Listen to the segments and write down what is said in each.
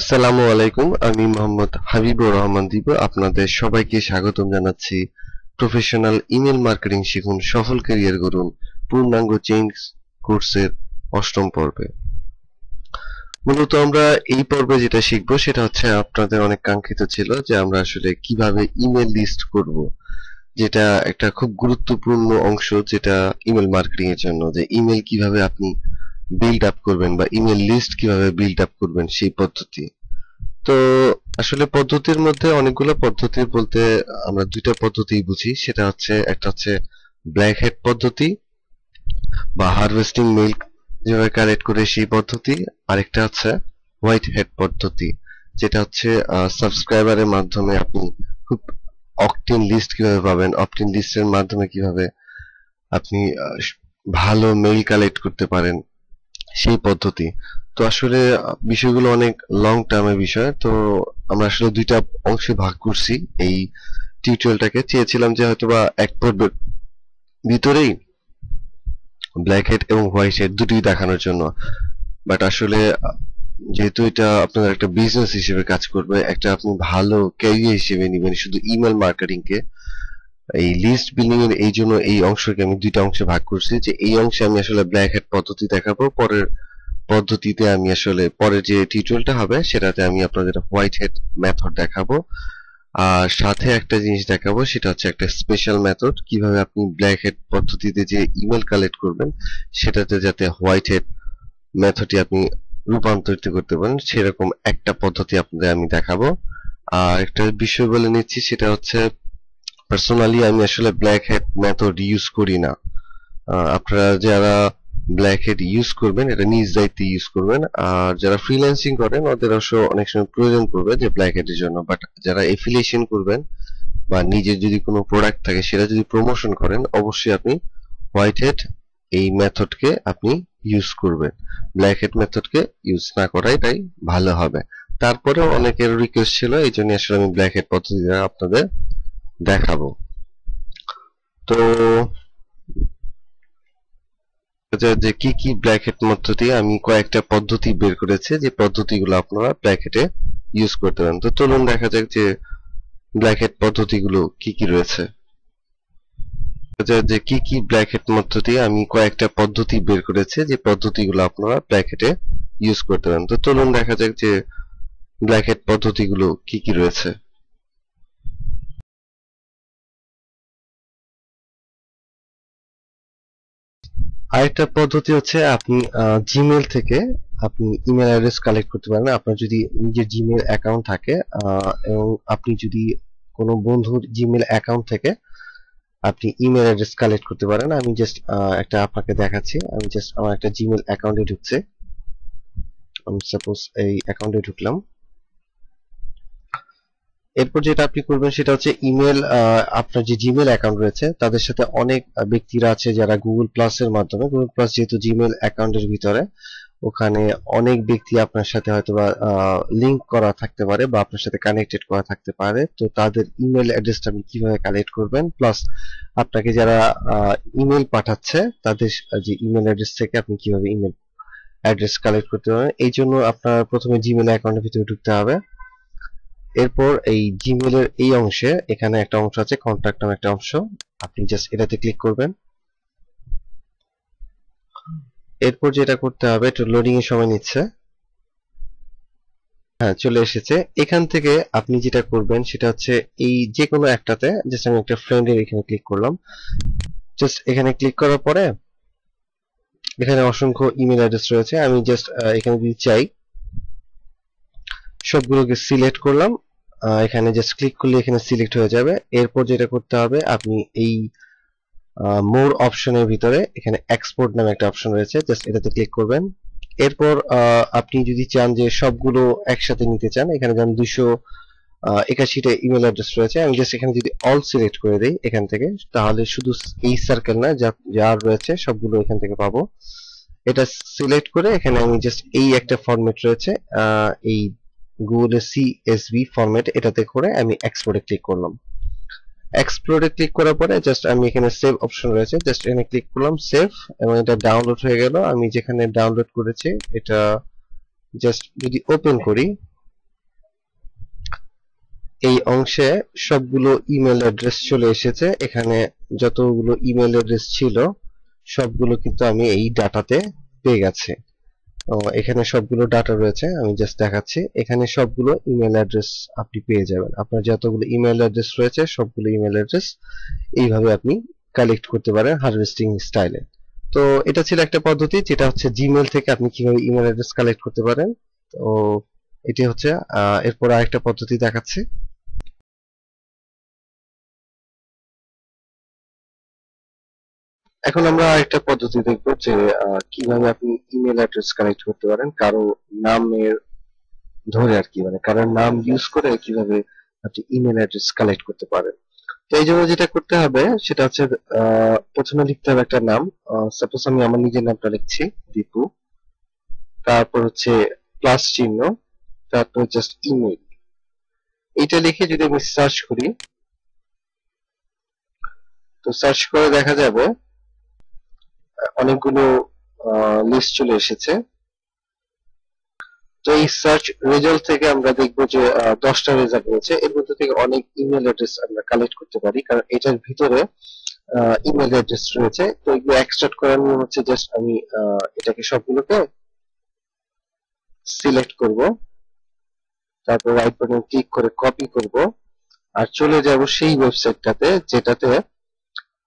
আসসালামু আলাইকুম, আমি মোহাম্মদ হাবিবুর রহমান দিব। আপনাদের সবাইকে স্বাগতম জানাচ্ছি। প্রফেশনাল ইমেল মার্কেটিং শিখুন, সফল ক্যারিয়ার পূর্ণাঙ্গ কোর্সের অষ্টম পর্বে। মূলত আমরা এই পর্বে যেটা শিখব সেটা হচ্ছে আপনাদের অনেক কাঙ্ক্ষিত ছিল যে আমরা আসলে কীভাবে ইমেল লিস্ট করব, যেটা একটা খুব গুরুত্বপূর্ণ অংশ যেটা ইমেল মার্কেটিং এর জন্য, যে ইমেল কীভাবে আপনি বিল্ড আপ করবেন বা ইমেল লিস্ট কীভাবে বিল্ড আপ করবেন সেই পদ্ধতি। তো আসলে পদ্ধতির মধ্যে অনেকগুলো পদ্ধতি বলতে আমরা দুইটা পদ্ধতি বুঝি। সেটা হচ্ছে, একটা হচ্ছে ব্ল্যাক হেড পদ্ধতি বা হারভেস্টিং মিল্ক যেভাবে কালেক্ট করে সেই পদ্ধতি। আরেকটা হচ্ছে হোয়াইট হেড পদ্ধতি, যেটা হচ্ছে সাবস্ক্রাইবারের মাধ্যমে আপনি খুব অকটিন লিস্ট কীভাবে পাবেন অপটিন লিস্টের মাধ্যমে কীভাবে আপনি ভালো মেইল কালেক্ট করতে পারেন। সেই পদ্ধতি। তো আসলে বিষয়গুলো অনেক লং টার্মের বিষয়। তো আমরা আসলে দুইটা অংশে ভাগ করছি এই টিউটোরিয়ালটাকে চেয়েছিলাম যে হয়তোবা এক পর্বের ভিতরেই ব্ল্যাক হেড এবং হোয়াইট হেড দুটোই দেখানোর জন্য। বাট আসলে যেহেতু এটা আপনার একটা বিজনেস হিসেবে কাজ করবে, একটা আপনি ভালো ক্যারিয়ার হিসেবে নেবেন শুধু ইমেল মার্কেটিং কে এই লিস্ট বিল্ডিং এর এই জন্য এই অংশকে আমি দুইটা অংশে ভাগ করছি যে এই অংশে আমি আসলে ব্ল্যাক হেড পদ্ধতি দেখাবো, পরের পদ্ধতিতে আমি আসলে পরের যে টিউটোরিয়ালটা হবে সেটাতে আমি আপনাদের হোয়াইট হেড মেথড দেখাবো। আর সাথে একটা জিনিস দেখাবো, সেটা হচ্ছে একটা স্পেশাল মেথড কীভাবে আপনি ব্ল্যাক হেড পদ্ধতিতে যে ইমেল কালেক্ট করবেন, সেটাতে যাতে হোয়াইট হেড মেথডটি আপনি রূপান্তরিত করতে পারেন, সেরকম একটা পদ্ধতি আপনাদের আমি দেখাবো। আর একটা বিষয় বলে নিচ্ছি, সেটা হচ্ছে পার্সোনালি আমি আসলে ব্ল্যাক হেড মেথড ইউজ করি না। আপনারা যারা ব্ল্যাক হেড ইউজ করবেন, এটা নিজ দায়িত্বে ইউজ করবেন। আর যারা ফ্রিল্যান্সিং করেন, ওদের অবশ্য অনেক সময় প্রয়োজন পড়বে যে ব্ল্যাক হেডের জন্য। বাট যারা এফিলিয়েশন করবেন বা নিজের যদি কোনো প্রোডাক্ট থাকে, সেটা যদি প্রমোশন করেন, অবশ্যই আপনি হোয়াইট হেড এই মেথডকে আপনি ইউজ করবেন। ব্ল্যাক হেড মেথডকে ইউজ না করাই তাই ভালো হবে। তারপরেও অনেকের রিকোয়েস্ট ছিল, এই জন্য আসলে আমি ব্ল্যাক হেড পদ্ধতি আপনাদের দেখাবো। তো যে কি কি ব্ল্যাক হেড পদ্ধতি আমি কয়েকটা পদ্ধতি বের করেছি, যে পদ্ধতিগুলো আপনারা ব্ল্যাক হেডে ইউজ করতে পারেন। তো চলুন দেখা যাক যে ব্ল্যাক হেড পদ্ধতিগুলো কি কি রয়েছে। যে কি কি হেড পদ্ধতি আমি কয়েকটা পদ্ধতি বের করেছি, যে পদ্ধতিগুলো আপনারা ব্ল্যাক হেডে ইউজ করতে পারেন। তো চলুন দেখা যাক যে ব্ল্যাক হেড পদ্ধতিগুলো কি কি রয়েছে। আরেকটা পদ্ধতি হচ্ছে আপনি জিমেল থেকে আপনি ইমেল অ্যাড্রেস কালেক্ট করতে পারেন। আপনার যদি নিজের জিমেল অ্যাকাউন্ট থাকে এবং আপনি যদি কোনো বন্ধুর জিমেল অ্যাকাউন্ট থেকে আপনি ইমেল অ্যাড্রেস কালেক্ট করতে পারেন। আমি জাস্ট একটা আপনাকে দেখাচ্ছি। আমি জাস্ট আমার একটা জিমেল অ্যাকাউন্টে ঢুকছে। আমি সাপোজ এই অ্যাকাউন্টে ঢুকলাম। এরপর যেটা আপনি করবেন সেটা হচ্ছে ইমেল আপনার যে জিমেল অ্যাকাউন্ট রয়েছে, তাদের সাথে অনেক ব্যক্তিরা আছে যারা গুগল প্লাস এর মাধ্যমে গুগল প্লাস যেহেতু জিমেল অ্যাকাউন্টের ভিতরে, ওখানে অনেক ব্যক্তি আপনার সাথে হয়তো বা লিঙ্ক করা থাকতে পারে বা আপনার সাথে কানেক্টেড করা থাকতে পারে। তো তাদের ইমেল অ্যাড্রেসটা আপনি কীভাবে কালেক্ট করবেন? প্লাস আপনাকে যারা ইমেল পাঠাচ্ছে, তাদের যে ইমেল অ্যাড্রেস থেকে আপনি কীভাবে ইমেল অ্যাড্রেস কালেক্ট করতে পারেন এই জন্য আপনার প্রথমে জিমেল অ্যাকাউন্টের ভিতরে ঢুকতে হবে। এরপর এই জিমেলের এই অংশে এখানে একটা অংশ আছে কন্ট্যাক্ট নামে একটা অংশ। আপনি জাস্ট এটাতে ক্লিক করবেন। এরপর যেটা করতে হবে, একটু লোডিং এর সময় নিচ্ছে। হ্যাঁ চলে এসেছে। এখান থেকে আপনি যেটা করবেন, সেটা হচ্ছে এই যে কোনো একটাতে জাস্ট আমি একটা ফ্রেন্ডের এখানে ক্লিক করলাম। জাস্ট এখানে ক্লিক করার পরে, এখানে অসংখ্য ইমেল অ্যাড্রেস রয়েছে। আমি জাস্ট এখানে যদি চাই সবগুলোকে সিলেক্ট করলাম। এখানে জাস্ট ক্লিক করলে এখানে সিলেক্ট হয়ে যাবে। এরপর যেটা করতে হবে, আপনি এই মোর অপশনের ভিতরে এখানে এক্সপোর্ট নামে একটা অপশন রয়েছে জাস্ট এটাতে ক্লিক করবেন। এরপর আপনি যদি চান যে সবগুলো একসাথে নিতে চান, এখানে যেমন দুশো একাশিটা ইমেল অ্যাড্রেস রয়েছে। আমি জাস্ট এখানে যদি অল সিলেক্ট করে দিই এখান থেকে, তাহলে শুধু এই সার্কেল না, যা, যার রয়েছে সবগুলো এখান থেকে পাবো। এটা সিলেক্ট করে এখানে আমি জাস্ট এই একটা ফরম্যাট রয়েছে এই গুগল সিএসভি ফরম্যাট এটাতে করে আমি এক্সপোর্টে ক্লিক করলাম। এক্সপ্লোরে ক্লিক করার পরে জাস্ট আমি এখানে সেভ অপশন রয়েছে জাস্ট এখানে ক্লিক করলাম সেভ এবং এটা ডাউনলোড হয়ে গেল। আমি যেখানে ডাউনলোড করেছি এটা জাস্ট যদি ওপেন করি, এই অংশে সবগুলো ইমেল অ্যাড্রেস চলে এসেছে। এখানে যতগুলো ইমেল অ্যাড্রেস ছিল, সবগুলো কিন্তু আমি এই ডাটাতে পেয়ে গেছি। এখানে সবগুলো ডাটা রয়েছে, আমি জাস্ট দেখাচ্ছি। এখানে সবগুলো ইমেল অ্যাড্রেস আপনি পেয়ে যাবেন। আপনার যতগুলো ইমেল অ্যাড্রেস রয়েছে, সবগুলো ইমেল অ্যাড্রেস এইভাবে আপনি কালেক্ট করতে পারেন হারভেস্টিং স্টাইলে তো এটা ছিল একটা পদ্ধতি, যেটা হচ্ছে জিমেল থেকে আপনি কীভাবে ইমেল অ্যাড্রেস কালেক্ট করতে পারেন। তো এটি হচ্ছে এরপর আরেকটা পদ্ধতি দেখাচ্ছি। এখন আমরা একটা পদ্ধতি দেখব যে কীভাবে আপনি ইমেল অ্যাড্রেস কালেক্ট করতে পারেন, কারও নামের ধরে আর কি মানে কারোর নাম ইউজ করে কীভাবে আপনি ইমেল অ্যাড্রেস কালেক্ট করতে পারেন। তো এই জন্য যেটা করতে হবে, সেটা হচ্ছে প্রথমে লিখতে হবে একটা নাম। সাপোজ আমি আমার নিজের নামটা লিখছি, দীপু। তারপর হচ্ছে প্লাস চিহ্ন, তারপর জাস্ট ইমেল এটা লিখে যদি আমি সার্চ করি, তো সার্চ করে দেখা যাবে অনেকগুলো লিস্ট চলে এসেছে। তো এই সার্চ রেজাল্ট থেকে আমরা দেখব যে দশটা রেজাল্ট রয়েছে। এর মধ্যে থেকে অনেক ইমেল অ্যাড্রেস আমরা কালেক্ট করতে পারি, কারণ এটার ভিতরে ইমেল অ্যাড্রেস রয়েছে। তো এগুলো এক্সট্রাক্ট করার নিয়ম হচ্ছে জাস্ট আমি এটাকে সবগুলোকে সিলেক্ট করব। তারপর রাইট বাটন ক্লিক করে কপি করব। আর চলে যাব সেই ওয়েবসাইটটাতে যেটাতে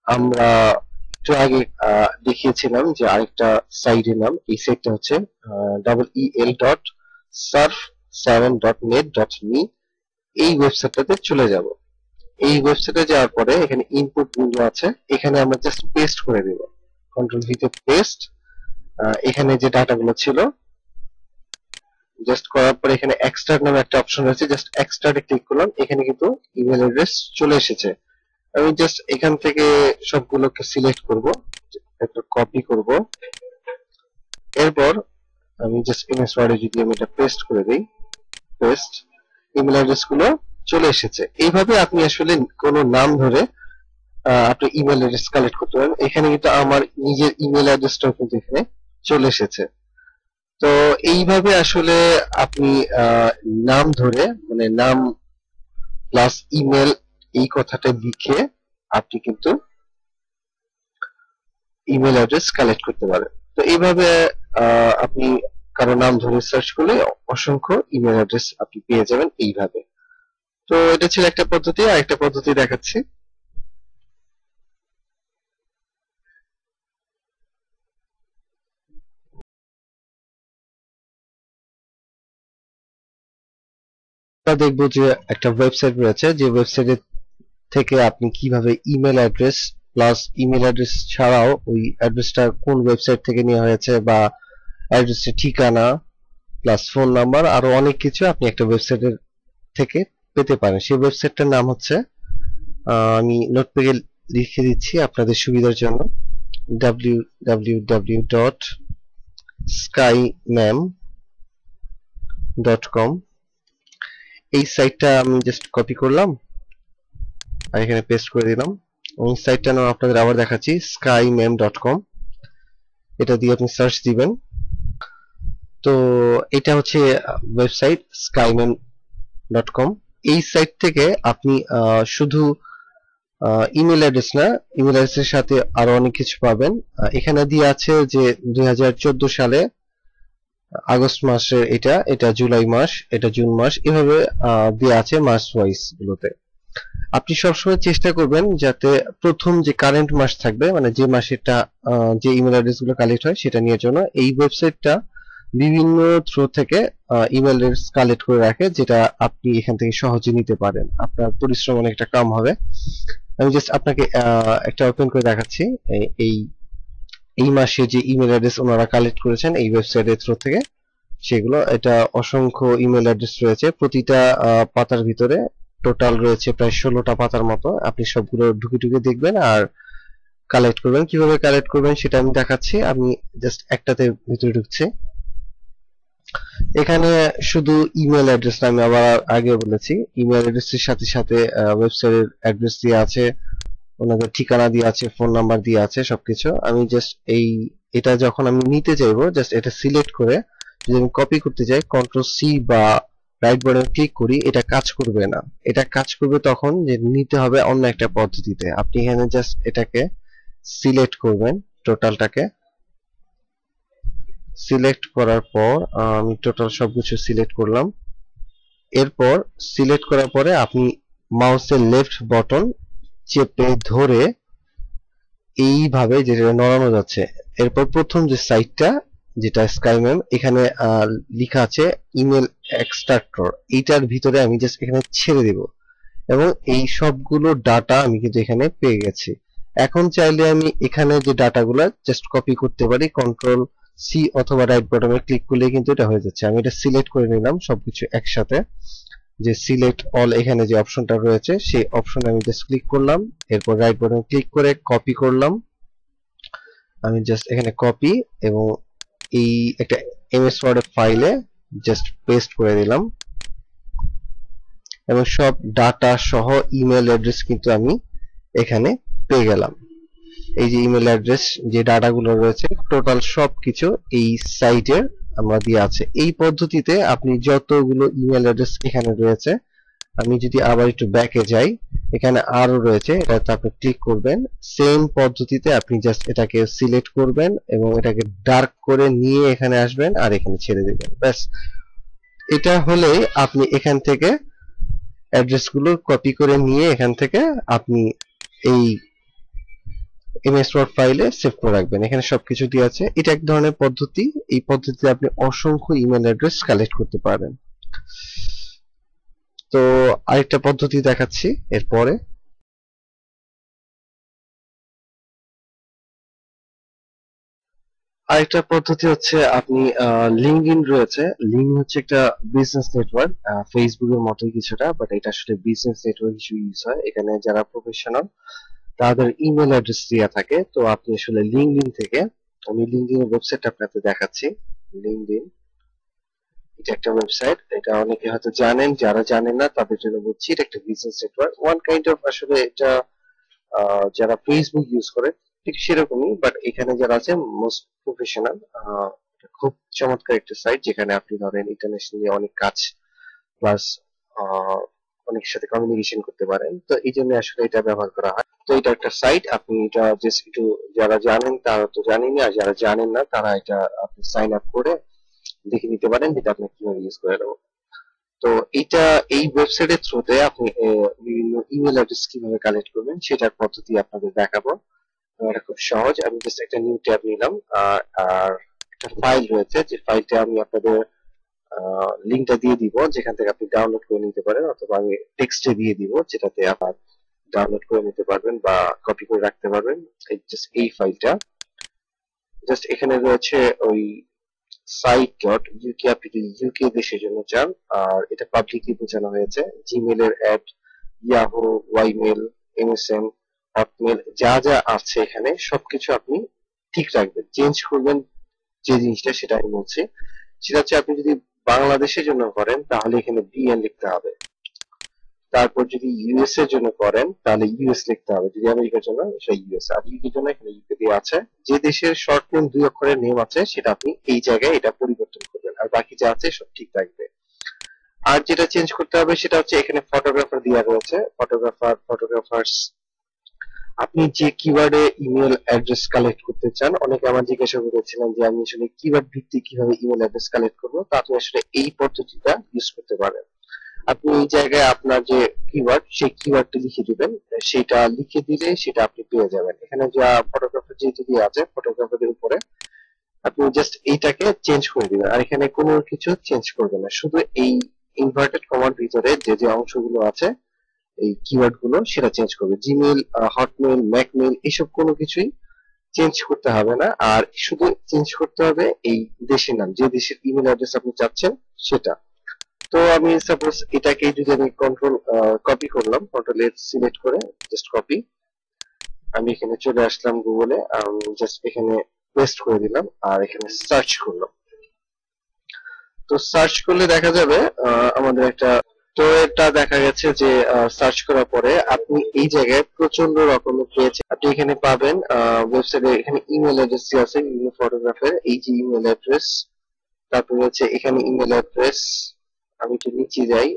আমরা একটু আগে দেখিয়েছিলাম যে আরেকটা সাইটের নাম, এই সাইটটা হচ্ছে double E L dot surf seven dot net dot me এই ওয়েবসাইটটাতে চলে যাব। এই ওয়েবসাইটে যাওয়ার পরে এখানে ইনপুট উইন্ডো আছে। এখানে আমরা জাস্ট পেস্ট করে দেব। কন্ট্রোল ভিতে পেস্ট এখানে যে ডাটাগুলো ছিল জাস্ট করার পরে এখানে এক্সট্রাক্ট নামে একটা অপশন রয়েছে। জাস্ট এক্সট্রাক্টে ক্লিক করলাম। এখানে কিন্তু ইমেল অ্যাড্রেস চলে এসেছে। আমি জাস্ট এখান থেকে সবগুলোকে সিলেক্ট করব, একটা কপি করব। এরপর আমি জাস্ট এমএস ওয়ার্ডে যদি আমি এটা পেস্ট করে দেই পেস্ট ইমেল অ্যাড্রেসগুলো চলে এসেছে। এইভাবে আপনি আসলে কোনো নাম ধরে আপনি ইমেল অ্যাড্রেস কালেক্ট করতে পারেন। এখানে কিন্তু আমার নিজের ইমেল অ্যাড্রেসটাও কিন্তু এখানে চলে এসেছে। তো এইভাবে আসলে আপনি নাম ধরে মানে নাম প্লাস ইমেল এই কথাটা লিখে আপনি কিন্তু ইমেল অ্যাড্রেস কালেক্ট করতে পারেন। তো এইভাবে আপনি কারও নাম ধরে সার্চ করলে অসংখ্য ইমেল অ্যাড্রেস আপনি পেয়ে যাবেন এইভাবে। তো এটা ছিল একটা পদ্ধতি আর একটা পদ্ধতি দেখাচ্ছি। দেখব যে একটা ওয়েবসাইট রয়েছে, যে ওয়েবসাইটে থেকে আপনি কীভাবে email address plus email address ছাড়াও ওই অ্যাড্রেসটা কোন ওয়েবসাইট থেকে নেওয়া হয়েছে বা অ্যাড্রেসের ঠিকানা প্লাস ফোন নাম্বার আরও অনেক কিছু আপনি একটা ওয়েবসাইটের থেকে পেতে পারেন। সেই ওয়েবসাইটটার নাম হচ্ছে আমি নোটপ্যাডে লিখে দিচ্ছি আপনাদের সুবিধার জন্য। www.skymam.com এই সাইটটা আমি জাস্ট কপি করলাম। আর এখানে পেস্ট করে দিলাম। এবং সাইটটার নাম আপনাদের আবার দেখাচ্ছি, skymem.com এটা দিয়ে আপনি সার্চ দিবেন। তো এটা হচ্ছে ওয়েবসাইট skymem.com এই সাইট থেকে আপনি শুধু ইমেল অ্যাড্রেস না ইমেল অ্যাড্রেসের সাথে আরও অনেক কিছু পাবেন। এখানে দিয়ে আছে যে দুই হাজার চোদ্দ সালে, আগস্ট মাসের এটা এটা জুলাই মাস, এটা জুন মাস, এভাবে দেওয়া আছে মাস ওয়াইজ গুলোতে। আপনি সবসময় চেষ্টা করবেন যাতে প্রথম যে কারেন্ট মাস থাকবে মানে যে মাসেরটা যে ইমেল অ্যাড্রেসগুলো কালেক্ট হয় সেটা নিয়ে জন্য এই ওয়েবসাইটটা বিভিন্ন থ্রো থেকে ইমেল অ্যাড্রেস কালেক্ট করে রাখে, যেটা আপনি এখান থেকে সহজে নিতে পারেন। আপনার পরিশ্রম অনেকটা কম হবে। আমি জাস্ট আপনাকে একটা ওপেন করে দেখাচ্ছি। এই এই মাসে যে ইমেল অ্যাড্রেস ওনারা কালেক্ট করেছেন এই ওয়েবসাইটের থ্রু থেকে, সেগুলো, এটা অসংখ্য ইমেল অ্যাড্রেস রয়েছে। প্রতিটা পাতার ভিতরে টোটাল রয়েছে প্রায় ষোলোটা পাতার মতো। আপনি সবগুলো ঢুকে ঢুকে দেখবেন আর কালেক্ট করবেন। কীভাবে কালেক্ট করবেন সেটা আমি দেখাচ্ছি। আমি জাস্ট একটাতে ভিতরে ঢুকছি। এখানে শুধু ইমেল অ্যাড্রেস আমি আবার আগে বলেছি। ইমেল অ্যাড্রেসের সাথে সাথে ওয়েবসাইটের অ্যাড্রেস দিয়ে আছে, ওনাদের ঠিকানা দিয়ে আছে ফোন নাম্বার দিয়ে আছে সবকিছু। আমি জাস্ট এই, এটা যখন আমি নিতে চাইব জাস্ট এটা সিলেক্ট করে যদি আমি কপি করতে চাই কন্ট্রোল সি বা রাইট বাটনে ক্লিক করি, এটা কাজ করবে না। এটা কাজ করবে তখন যে নিতে হবে অন্য একটা পদ্ধতিতে। আপনি এখানে জাস্ট এটাকে সিলেক্ট করবেন টোটালটাকে সিলেক্ট করার পর, আমি টোটাল সবকিছু সিলেক্ট করলাম। এরপর সিলেক্ট করার পরে আপনি মাউসের লেফট বটন চেপে ধরে এইভাবে যেটা নড়ানো যাচ্ছে, এরপর প্রথম যে সাইটটা যেটা স্কাইম্যাম এখানে লেখা আছে ইমেল এক্সট্রাক্টর এইটার ভিতরে আমি জাস্ট এখানে ছেড়ে দেব। এবং এই সবগুলো ডাটা আমি কিন্তু এখানে পেয়ে গেছি। এখন চাইলে আমি এখানে যে ডাটাগুলো জাস্ট কপি করতে পারি কন্ট্রোল সি অথবা রাইট বাটনে ক্লিক করলে কিন্তু এটা হয়ে যাচ্ছে। আমি এটা সিলেক্ট করে নিলাম সবকিছু একসাথে। যে সিলেক্ট অল এখানে যে অপশনটা রয়েছে, সেই অপশনে আমি জাস্ট ক্লিক করলাম। এরপর রাইট বাটনে ক্লিক করে কপি করলাম। আমি জাস্ট এখানে কপি এবং এই একটা এমএস ওয়ার্ড ফাইলে জাস্ট পেস্ট করে দিলাম। এবং সব ডাটা সহ ইমেল অ্যাড্রেস কিন্তু আমি এখানে পেয়ে গেলাম। এই যে ইমেল অ্যাড্রেস যে ডাটাগুলো রয়েছে টোটাল সব কিছু এই সাইটের আমরা দিয়ে আছে। এই পদ্ধতিতে আপনি যতগুলো ইমেল অ্যাড্রেস এখানে রয়েছে আমি যদি আবার একটু ব্যাকে যাই, এখানে আরও রয়েছে এটাতে আপনি ক্লিক করবেন সেম পদ্ধতিতে আপনি জাস্ট এটাকে সিলেক্ট করবেন এবং এটাকে ডার্ক করে নিয়ে এখানে আসবেন আর এখানে ছেড়ে দিবেন, ব্যাস। এটা হলে আপনি এখান থেকে অ্যাড্রেসগুলো কপি করে নিয়ে এখান থেকে আপনি এই এমএস ওয়ার্ড ফাইলে সেভ করে রাখবেন, এখানে সবকিছু দিয়ে আছে। এটা এক ধরনের পদ্ধতি, এই পদ্ধতিতে আপনি অসংখ্য ইমেল অ্যাড্রেস কালেক্ট করতে পারেন তো আরেকটা পদ্ধতি দেখাচ্ছি এরপরে। আরেকটা পদ্ধতি হচ্ছে আপনি লিঙ্কইন রয়েছে। লিঙ্ক হচ্ছে একটা বিজনেস নেটওয়ার্ক ফেসবুকের মতোই কিছুটা বাট এটা আসলে বিজনেস নেটওয়ার্ক হিসেবে ইউজ হয়। এখানে যারা প্রফেশনাল তাদের ইমেল অ্যাড্রেস দেওয়া থাকে। তো আপনি আসলে লিঙ্কডিন থেকে, আমি লিঙ্কডিন এর ওয়েবসাইটটা আপনাদের দেখাচ্ছি। লিঙ্কডিন এটা একটা ওয়েবসাইট এটা অনেকে হয়তো জানেন, যারা জানেন না, তাদের জন্য বলছি এটা একটা business network one kind of আসলে এটা যারা ফেসবুক ইউজ করে, ঠিক সেরকমই বাট এখানে যারা আছে মোস্ট প্রফেশনাল খুব চমৎকার একটা সাইট যেখানে আপনি ধরেন ইন্টারন্যাশনালি অনেক কাজ প্লাস অনেকের সাথে কমিউনিকেশন করতে পারেন। তো এই জন্য আসলে এটা ব্যবহার করা হয়। তো এটা একটা সাইট আপনি এটা জাস্ট একটু, যারা জানেন, তারা তো জানেনই, আর যারা জানেন না, তারা এটা আপনি সাইন আপ করে দেখে নিতে পারেন যেটা আপনি কীভাবে ইউজ করে দেবো তো এটা এই ওয়েবসাইটের থ্রুতে আপনি বিভিন্ন ইমেল অ্যাড্রেস কীভাবে কালেক্ট করবেন সেটার পদ্ধতি আপনাদের দেখাবো। এটা খুব সহজ। আমি জাস্ট একটা নিউ ট্যাব নিলাম। আর একটা ফাইল রয়েছে। যে ফাইলটা আমি আপনাদের লিঙ্কটা দিয়ে দিব। যেখান থেকে আপনি ডাউনলোড করে নিতে পারেন অথবা আমি টেক্সটে দিয়ে দিব, যেটাতে আপনার ডাউনলোড করে নিতে পারবেন বা কপি করে রাখতে পারবেন। এই জাস্ট এই ফাইলটা জাস্ট এখানে রয়েছে ওই সাইট ইউকে আপনি যদি ইউকে দেশের জন্য চান আর এটা পাবলিকলি বোঝানো হয়েছে। জিমেল এর add Yahoo Ymail MSM Hotmail যা যা আছে এখানে সবকিছু আপনি ঠিক রাখবেন। চেঞ্জ করবেন যে জিনিসটা সেটা আমি বলছি। সেটা হচ্ছে আপনি যদি বাংলাদেশের জন্য করেন তাহলে এখানে বিএন লিখতে হবে। তারপর যদি ইউএস এর জন্য করেন, তাহলে ইউএস লিখতে হবে। যদি আমেরিকার জন্য, সেটা ইউএস আর ইউকের জন্য এখানে ইউকে দিয়ে আছে। যে দেশের শর্ট নেম দুই অক্ষরের নেম আছে, সেটা আপনি এই জায়গায় এটা পরিবর্তন করবেন। আর বাকি যা আছে, সব ঠিক থাকবে। আর যেটা চেঞ্জ করতে হবে, সেটা হচ্ছে এখানে ফটোগ্রাফার দেওয়া রয়েছে। ফটোগ্রাফার ফটোগ্রাফার্স আপনি যে কিওয়ার্ডে ইমেল অ্যাড্রেস কালেক্ট করতে চান, অনেকে আমার জিজ্ঞাসা করেছিলেন যে আমি আসলে কিওয়ার্ড ভিত্তিক কীভাবে ইমেল অ্যাড্রেস কালেক্ট করব, তা আপনি আসলে এই পদ্ধতিটা ইউজ করতে পারেন। আপনি এই জায়গায় আপনার যে কিওয়ার্ড সেই কিওয়ার্ডটা লিখে দিবেন। সেটা লিখে দিলে সেটা আপনি পেয়ে যাবেন। এখানে যা ফটোগ্রাফার যেহেতু দিয়ে আছে ফটোগ্রাফারের উপরে, আপনি জাস্ট এইটাকে চেঞ্জ করে দিবেন। আর এখানে কোনো কিছু চেঞ্জ করবেন না। শুধু এই ইনভার্টেড কমার ভিতরে যে যে অংশগুলো আছে, এই কিওয়ার্ডগুলো, সেটা চেঞ্জ করবে জিমেল হটমেল ম্যাকমেল এসব কোনো কিছুই চেঞ্জ করতে হবে না। আর শুধু চেঞ্জ করতে হবে এই দেশের নাম। যে দেশের ইমেল অ্যাড্রেস আপনি চাচ্ছেন, সেটা। তো আমি সাপোজ এটাকে যদি আমি কন্ট্রোল কপি করলাম কন্ট্রোল এর সিলেক্ট করে জাস্ট কপি আমি এখানে চলে আসলাম গুগলে জাস্ট এখানে পেস্ট করে দিলাম আর এখানে সার্চ করলাম। তো সার্চ করলে দেখা যাবে আমাদের একটা, তো এটা দেখা গেছে যে সার্চ করার পরে আপনি এই জায়গায় প্রচণ্ড রকমের পেয়েছে আপনি এখানে পাবেন ওয়েবসাইটে এখানে ইমেল অ্যাড্রেস আছে, বিভিন্ন ফটোগ্রাফের এই যে ইমেল অ্যাড্রেস তারপরে হচ্ছে এখানে ইমেল অ্যাড্রেস আমি একটু নিচে যাই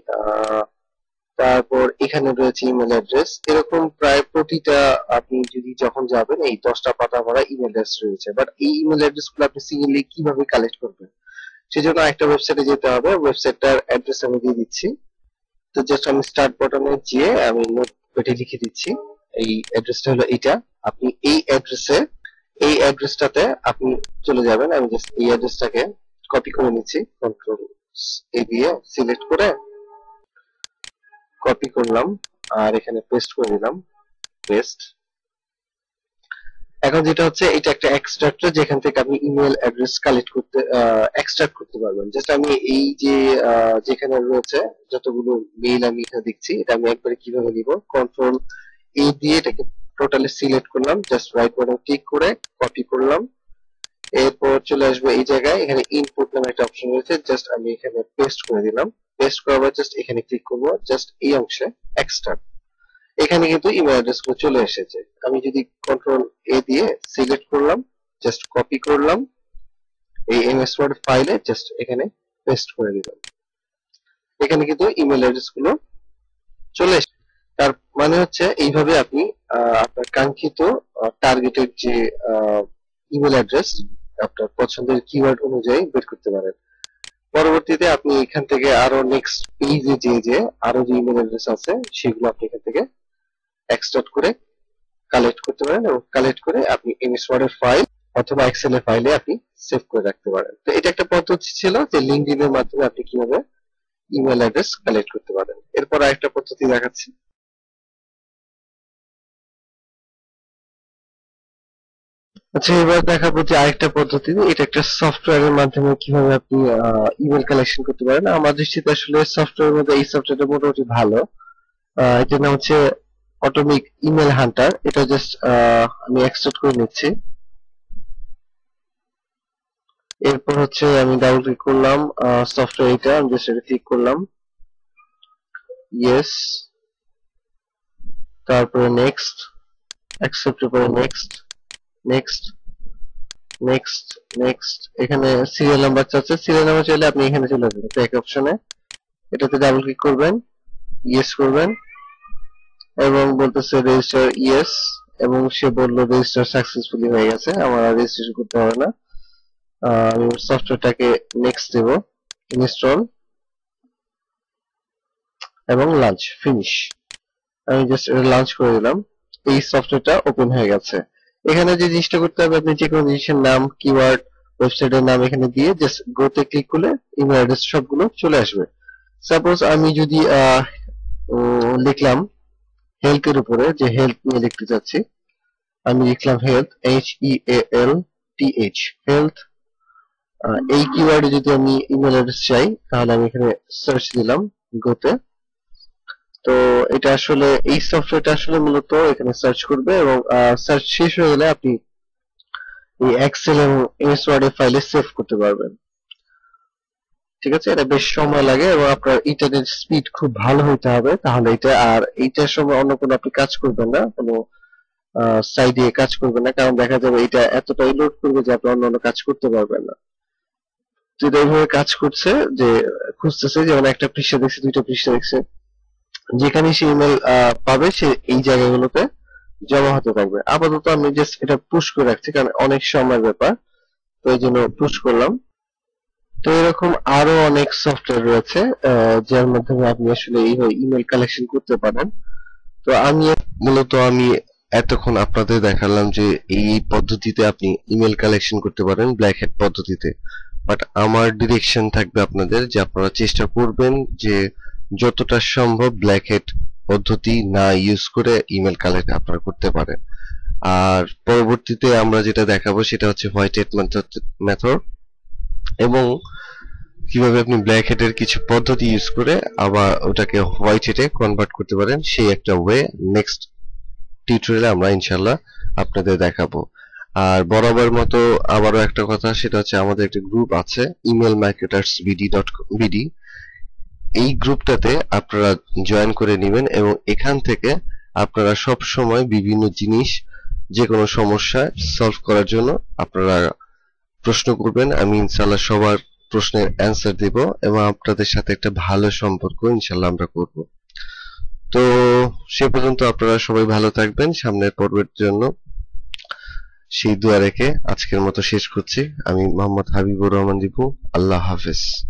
তারপর এখানে রয়েছে ইমেল অ্যাড্রেস এরকম প্রায় প্রতিটা আপনি যদি যখন যাবেন, এই দশটা পাতা ভরা ইমেল অ্যাড্রেস রয়েছে। বাট এই ইমেল অ্যাড্রেসগুলো আপনি সিঙ্গেলি কীভাবে কালেক্ট করবেন? সেজন্য একটা ওয়েবসাইটে যেতে হবে। ওয়েবসাইটটার অ্যাড্রেস আমি দিয়ে দিচ্ছি। তো জাস্ট আমি স্টার্ট বাটনে গিয়ে আমি নোট পেটে লিখে দিচ্ছি। এই অ্যাড্রেসটা হলো এইটা। আপনি এই অ্যাড্রেসে এই অ্যাড্রেসটাতে আপনি চলে যাবেন। আমি জাস্ট এই অ্যাড্রেসটাকে কপি করে নিচ্ছি। কন্ট্রোল সিলেক্ট করে কপি করলাম আর এখানে পেস্ট করে দিলাম পেস্ট এখন যেটা হচ্ছে, এটা একটা এক্সট্রাক্টর যেখান থেকে আপনি ইমেল অ্যাড্রেস কালেক্ট করতে এক্সট্রাক্ট করতে পারবেন। জাস্ট আমি এই যে যেখানে রয়েছে, যতগুলো মেইল আমি এখানে দেখছি, এটা আমি একবারে কীভাবে নিব? কন্ট্রোল এ দিয়ে এটাকে টোটালি সিলেক্ট করলাম জাস্ট রাইট বাটন ক্লিক করে কপি করলাম। এরপর চলে আসব এই জায়গায়। এখানে ইনপুট নামে একটা অপশন রয়েছে। জাস্ট আমি এখানে পেস্ট করে দিলাম। পেস্ট করার পর জাস্ট এখানে ক্লিক করব। জাস্ট এই অংশে এক্সট্রাক্ট এখানে কিন্তু ইমেল অ্যাড্রেসগুলো চলে এসেছে। আমি যদি কন্ট্রোল এ দিয়ে সিলেক্ট করলাম জাস্ট কপি করলাম, এই এমএস ওয়ার্ড ফাইলে জাস্ট এখানে পেস্ট করে দিলাম। এখানে কিন্তু ইমেল অ্যাড্রেসগুলো চলে এসেছে। তার মানে হচ্ছে এইভাবে আপনি আপনার কাঙ্ক্ষিত টার্গেটেড যে ইমেল অ্যাড্রেস আপনার পছন্দের কিওয়ার্ড অনুযায়ী বের করতে পারেন। পরবর্তীতে আপনি এখান থেকে আরও নেক্সট পেজে যে যে আরও যে ইমেল অ্যাড্রেস আছে, সেগুলো আপনি এখান থেকে এক্সট্রাক্ট করে কালেক্ট করতে পারেন এবং কালেক্ট করে আপনি এমএস ওয়ার্ডের ফাইল অথবা এক্সেল এর ফাইলে আপনি সেভ করে রাখতে পারেন। তো এটা একটা পদ্ধতি ছিল যে লিঙ্কডিন এর মাধ্যমে আপনি কীভাবে ইমেল অ্যাড্রেস কালেক্ট করতে পারেন। এরপর আরেকটা পদ্ধতি দেখাচ্ছি। আচ্ছা এবার দেখাবো যে আরেকটা পদ্ধতি। এটা একটা সফটওয়্যারের মাধ্যমে কীভাবে আপনি ইমেল কালেকশন করতে পারেন। আমার দৃষ্টিতে আসলে সফটওয়্যারের মধ্যে এই সফটওয়্যারটা মোটামুটি ভালো। এটার নাম হচ্ছে অটোমিক ইমেল হান্টার এটা জাস্ট আমি এক্সট্রাক্ট করে নিচ্ছি। এরপর হচ্ছে আমি ডাবল ক্লিক করলাম সফটওয়্যার এটা, আমি জাস্ট এটা ক্লিক করলাম। ইয়েস তারপরে নেক্সট অ্যাকসেপ্ট পরে নেক্সট নেক্সট নেক্সট নেক্সট এখানে সিরিয়াল নাম্বার চাচ্ছে। সিরিয়াল নাম্বার চাইলে আপনি এখানে চলে যাবেন ট্র্যাক অপশনে এটাতে ডাবল ক্লিক করবেন। ইয়েস করবেন। এবং বলতেছে রেজিস্টার ইয়েস এবং সে বলল রেজিস্টার সাকসেসফুলি হয়ে গেছে। আমার আর রেজিস্ট্রেশন করতে হবে না। আমি সফটওয়্যারটাকে নেক্সট দেব। ইনস্টল এবং লাঞ্চ ফিনিশ আমি জাস্ট এটা লঞ্চ করে দিলাম। এই সফটওয়্যারটা ওপেন হয়ে গেছে। এখানে যে জিনিসটা করতে হবে, আপনি যে কোনো জিনিসের নাম কিওয়ার্ড ওয়েবসাইটের নাম এখানে দিয়ে জাস্ট গোতে ক্লিক করলে ইমেল অ্যাড্রেস সবগুলো চলে আসবে। সাপোজ আমি যদি লিখলাম হেলথ এর উপরে, যে হেলথ নিয়ে লিখতে চাচ্ছি, আমি লিখলাম health H E L T H health এই কিওয়ার্ডে যদি আমি ইমেল অ্যাড্রেস চাই, তাহলে আমি এখানে সার্চ দিলাম গোতে তো এটা আসলে, এই সফটওয়্যারটা আসলে মূলত এখানে সার্চ করবে এবং সার্চ শেষ হয়ে গেলে আপনি এই এক্সেল এবং এমএস ওয়ার্ড এর ফাইলে সেভ করতে পারবেন। ঠিক আছে? এটা বেশ সময় লাগে এবং আপনার ইন্টারনেট স্পিড খুব ভালো হতে হবে, তাহলে এটা আর এইটার সময় অন্য কোনো আপনি কাজ করবেন না, কোনো সাইডে কাজ করবেন না, কারণ দেখা যাবে এটা এতটাই লোড করবে যে আপনি অন্য অন্য কাজ করতে পারবেন না। তো এটা এইভাবে কাজ করছে যে, খুঁজতেছে যেমন একটা পৃষ্ঠা দেখছে, দুইটা পৃষ্ঠা দেখছে। যেখানে সে ইমেল পাবে, সে এই জায়গাগুলোতে জমা হতে থাকবে। আপাতত আমি জাস্ট এটা পুশ করে রাখছি, কারণ অনেক সময়ের ব্যাপার, তো এই জন্য পুশ করলাম। তো এরকম আরও অনেক সফটওয়্যার রয়েছে যার মাধ্যমে আপনি আসলে এইভাবে ইমেল কালেকশন করতে পারেন। তো আমি মূলত আমি এতক্ষণ আপনাদের দেখালাম যে এই পদ্ধতিতে আপনি ইমেল কালেকশন করতে পারেন ব্ল্যাক হেড পদ্ধতিতে। বাট আমার ডিরেকশন থাকবে আপনাদের যে আপনারা চেষ্টা করবেন যে যতটা সম্ভব ব্ল্যাক হেড পদ্ধতি না ইউজ করে ইমেল কালেক্ট আপনারা করতে পারেন। আর পরবর্তীতে আমরা যেটা দেখাবো সেটা হচ্ছে হোয়াইট হেড মেথড এবং কীভাবে আপনি ব্ল্যাক হেডের কিছু পদ্ধতি ইউজ করে আবার ওটাকে হোয়াইট হেডে কনভার্ট করতে পারেন, সেই একটা ওয়ে নেক্সট টিউটোরিয়ালে আমরা ইনশাল্লাহ আপনাদের দেখাবো। আর বরাবর মতো আবারও একটা কথা, সেটা হচ্ছে আমাদের একটা গ্রুপ আছে email marketers BD dot BD এই গ্রুপটাতে আপনারা জয়েন করে নেবেন এবং এখান থেকে আপনারা সব সময় বিভিন্ন জিনিস যে কোনো সমস্যা সলভ করার জন্য আপনারা প্রশ্ন করবেন। আমি ইনশাল্লাহ সবার প্রশ্নের অ্যান্সার দেব এবং আপনাদের সাথে একটা ভালো সম্পর্ক ইনশাল্লাহ আমরা করব। তো সে পর্যন্ত আপনারা সবাই ভালো থাকবেন। সামনের পর্বের জন্য সেই দোয়া রেখে আজকের মতো শেষ করছি। আমি মোহাম্মদ হাবিবুর রহমান দীপু। আল্লাহ হাফেজ।